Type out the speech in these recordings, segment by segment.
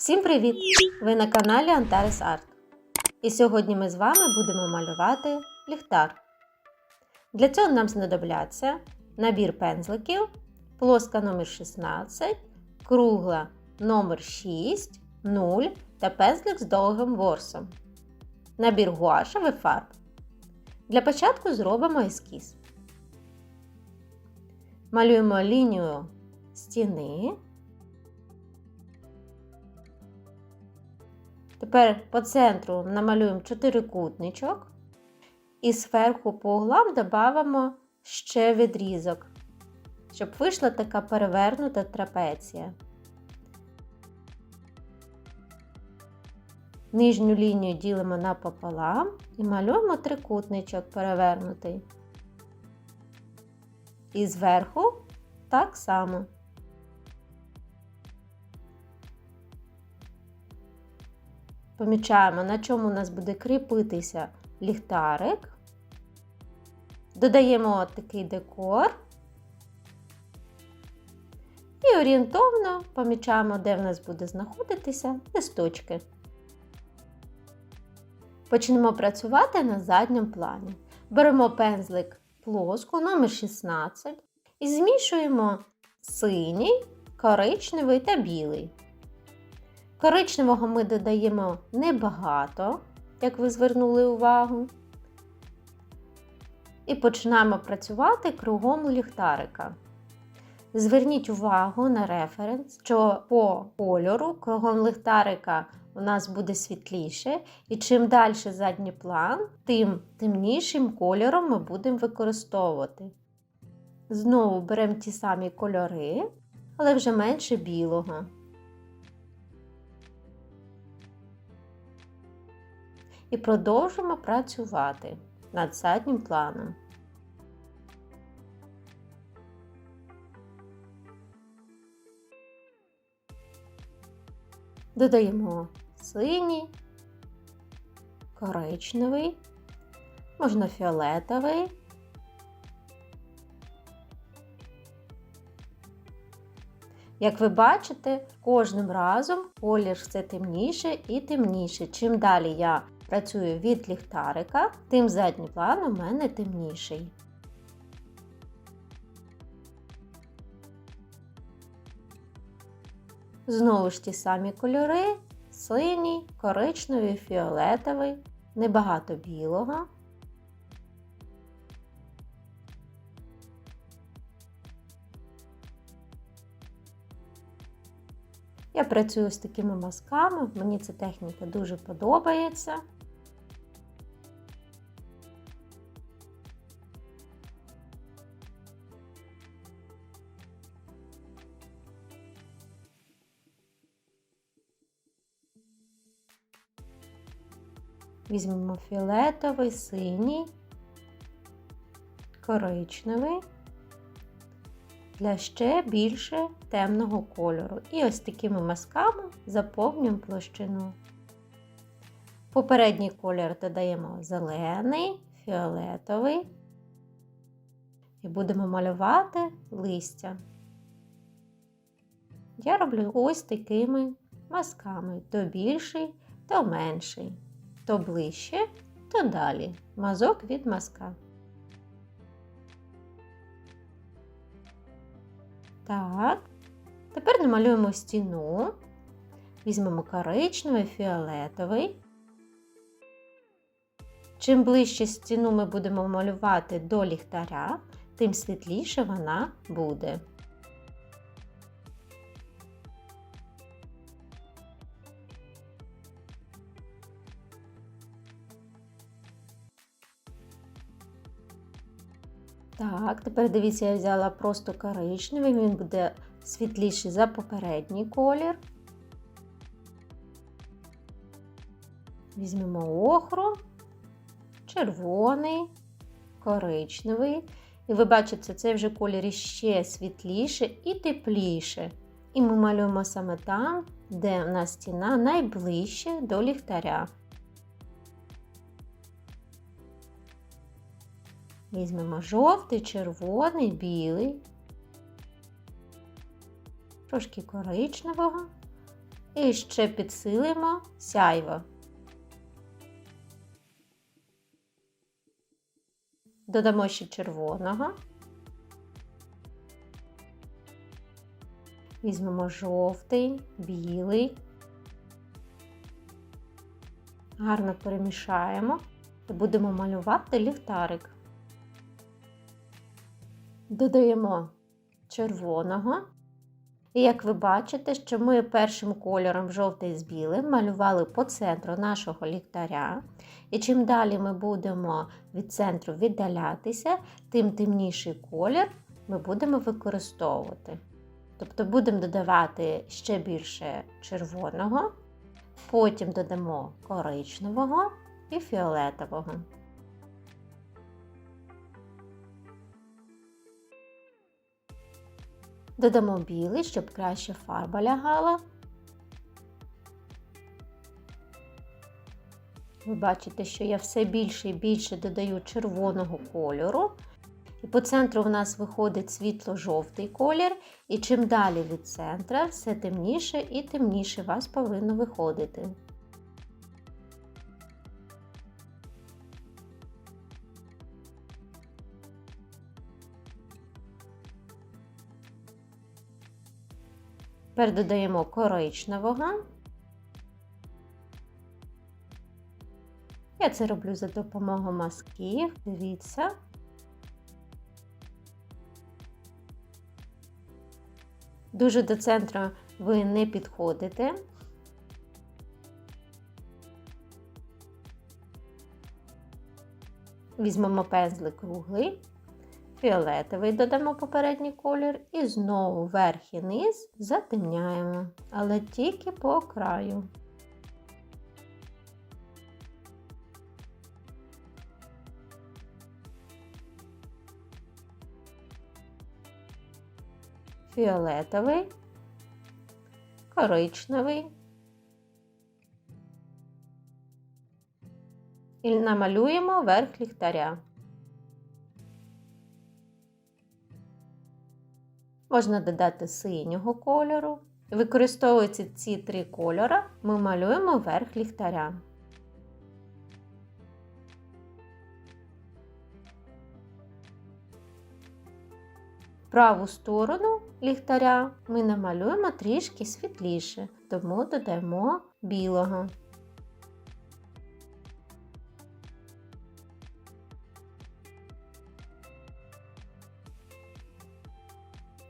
Всім привіт! Ви на каналі Antares Art. І сьогодні ми з вами будемо малювати ліхтар. Для цього нам знадобляться набір пензликів, плоска номер 16, кругла номер 6, 0 та пензлик з довгим ворсом. Набір гуашевих фарб. Для початку зробимо ескіз. Малюємо лінію стіни. Тепер по центру намалюємо чотирикутничок і зверху по углам додамо ще відрізок, щоб вийшла така перевернута трапеція. Нижню лінію ділимо напополам і малюємо трикутничок перевернутий. І зверху так само. Помічаємо, на чому у нас буде кріпитися ліхтарик. Додаємо такий декор. І орієнтовно помічаємо, де в нас буде знаходитися листочки. Почнемо працювати на задньому плані. Беремо пензлик плоску номер 16 і змішуємо синій, коричневий та білий. Коричневого ми додаємо небагато, як ви звернули увагу. І починаємо працювати кругом ліхтарика. Зверніть увагу на референс, що по кольору кругом ліхтарика у нас буде світліше, і чим далі задній план, тим темнішим кольором ми будемо використовувати. Знову беремо ті самі кольори, але вже менше білого. І продовжимо працювати над заднім планом. Додаємо синій, коричневий, можна фіолетовий. Як ви бачите, кожним разом колір все темніше і темніше. Чим далі я працюю від ліхтарика, тим задній план у мене темніший. Знову ж ті самі кольори: синій, коричневий, фіолетовий, небагато білого. Я працюю з такими мазками, мені ця техніка дуже подобається. Візьмемо фіолетовий, синій, коричневий для ще більше темного кольору. І ось такими мазками заповнюємо площину. Попередній колір додаємо зелений, фіолетовий і будемо малювати листя. Я роблю ось такими мазками: то більший, то менший, то ближче, то далі. Мазок від мазка. Так, тепер намалюємо стіну, візьмемо коричневий, фіолетовий. Чим ближче стіну ми будемо малювати до ліхтаря, тим світліше вона буде. Так, тепер дивіться, я взяла просто коричневий, він буде світліший за попередній колір. Візьмемо охру, червоний, коричневий. І ви бачите, цей вже колір іще світліше і тепліше. І ми малюємо саме там, де в нас стіна найближче до ліхтаря. Візьмемо жовтий, червоний, білий, трошки коричневого І ще підсилимо сяйво. Додамо ще червоного. Візьмемо жовтий, білий. Гарно перемішаємо і будемо малювати ліхтарик. Додаємо червоного. І як ви бачите, що ми першим кольором жовтий з білим малювали по центру нашого ліхтаря. І чим далі ми будемо від центру віддалятися, тим темніший колір ми будемо використовувати. Тобто будемо додавати ще більше червоного, потім додамо коричневого і фіолетового. Додамо білий, щоб краще фарба лягала. Ви бачите, що я все більше і більше додаю червоного кольору. І по центру в нас виходить світло-жовтий колір, і чим далі від центра, все темніше і темніше вас повинно виходити. Тепер додаємо коричневого. Я це роблю за допомогою мазків, дивіться. Дуже до центру ви не підходите. Візьмемо пензлик круглий, фіолетовий додамо попередній колір і знову верх і низ затемняємо, але тільки по краю. Фіолетовий, коричневий і намалюємо верх ліхтаря. Можна додати синього кольору. Використовуючи ці три кольори, ми малюємо верх ліхтаря. Праву сторону ліхтаря ми намалюємо трішки світліше, тому додаємо білого.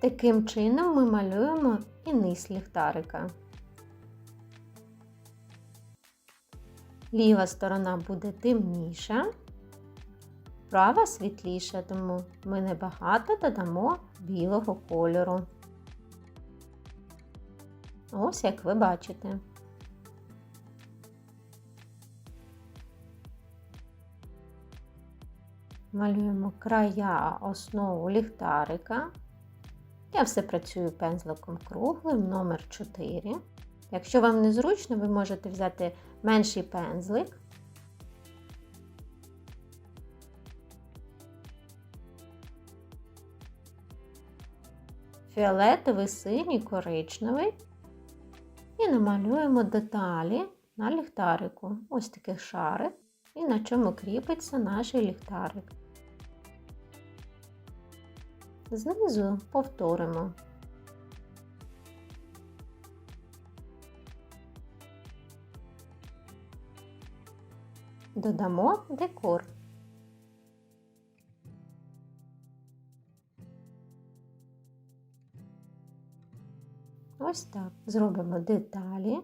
Таким чином ми малюємо і низ ліхтарика. Ліва сторона буде темніша, права світліша, тому ми небагато додамо білого кольору. Ось як ви бачите. Малюємо края основу ліхтарика. Я все працюю пензликом круглим номер 4. Якщо вам незручно, ви можете взяти менший пензлик. Фіолетовий, синій, коричневий. І намалюємо деталі на ліхтарику. Ось такий шарик, і на чому кріпиться наш ліхтарик. Знизу повторимо. Додамо декор. Ось так зробимо деталі.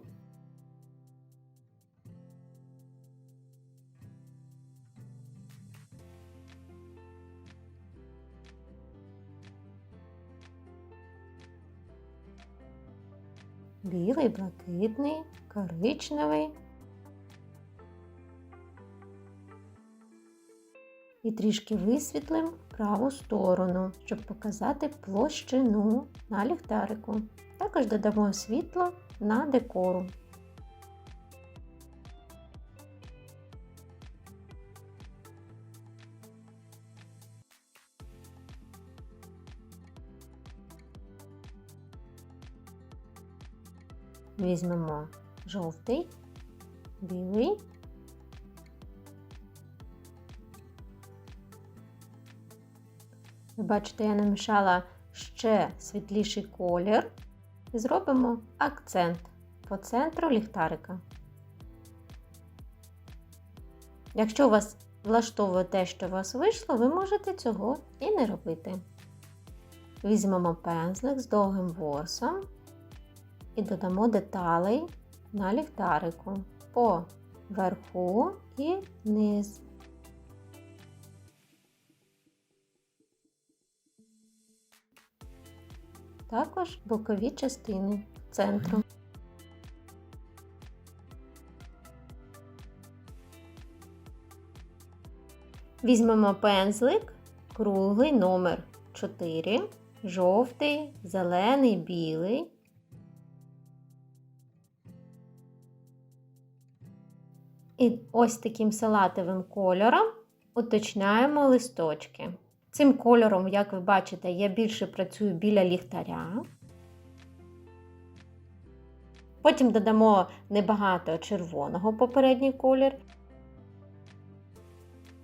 Білий, блакитний, коричневий. І трішки висвітлим праву сторону, щоб показати площину на ліхтарику. Також додамо світло на декору. Візьмемо жовтий, білий. Ви бачите, я намішала ще світліший колір і зробимо акцент по центру ліхтарика. Якщо у вас влаштовує те, що у вас вийшло, ви можете цього і не робити. Візьмемо пензлик з довгим ворсом і додамо деталей на ліхтарику по верху і вниз. Також бокові частини центру. Візьмемо пензлик, круглий номер 4, жовтий, зелений, білий. І ось таким салатовим кольором уточняємо листочки. Цим кольором, як ви бачите, я більше працюю біля ліхтаря. Потім додамо небагато червоного попередній колір.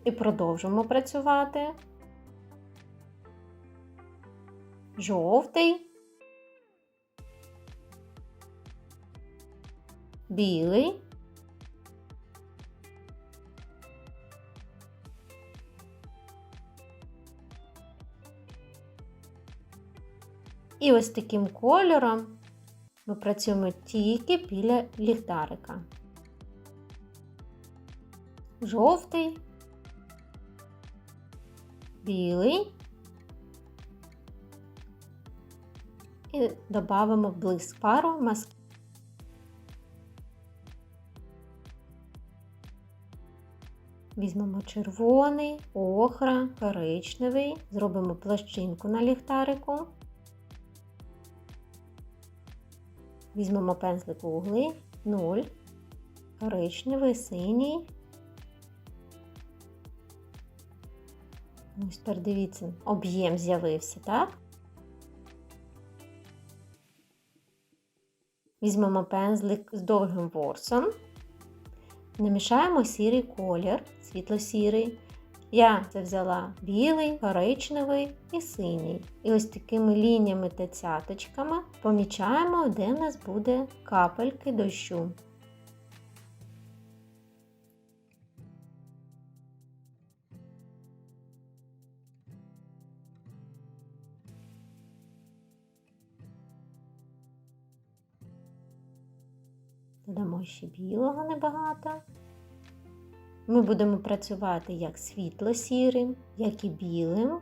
І продовжимо працювати. Жовтий, білий. І ось таким кольором ми працюємо тільки біля ліхтарика. Жовтий, білий і додамо блиск пару маски. Візьмемо червоний, охра, коричневий, зробимо площинку на ліхтарику. Візьмемо пензлик угли, 0, коричневий, синій. Ось тепер дивіться, об'єм з'явився, так? Візьмемо пензлик з довгим ворсом, намішаємо сірий колір, світло-сірий. Я це взяла білий, коричневий і синій. І ось такими лініями та цяточками помічаємо, де в нас буде капельки дощу. Додамо ще білого небагато. Ми будемо працювати як світло-сірим, як і білим.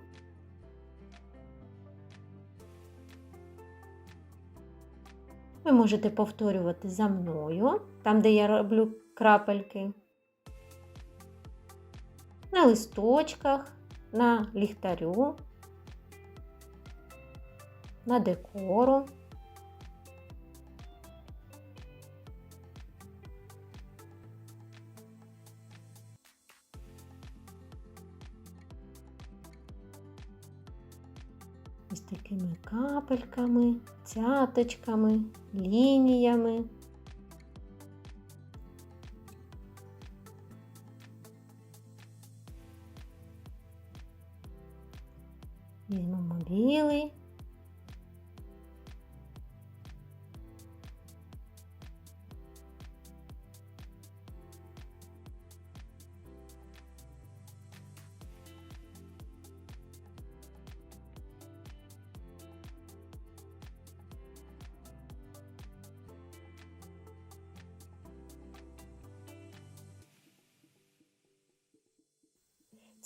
Ви можете повторювати за мною, там, де я роблю крапельки, на листочках, на ліхтарю, на декору. Капельками, цяточками, лініями. Візьмемо білий.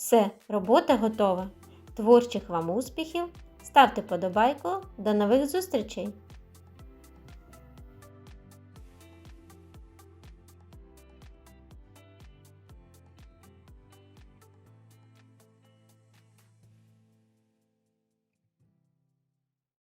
Все, робота готова. Творчих вам успіхів! Ставте подобайку. До нових зустрічей!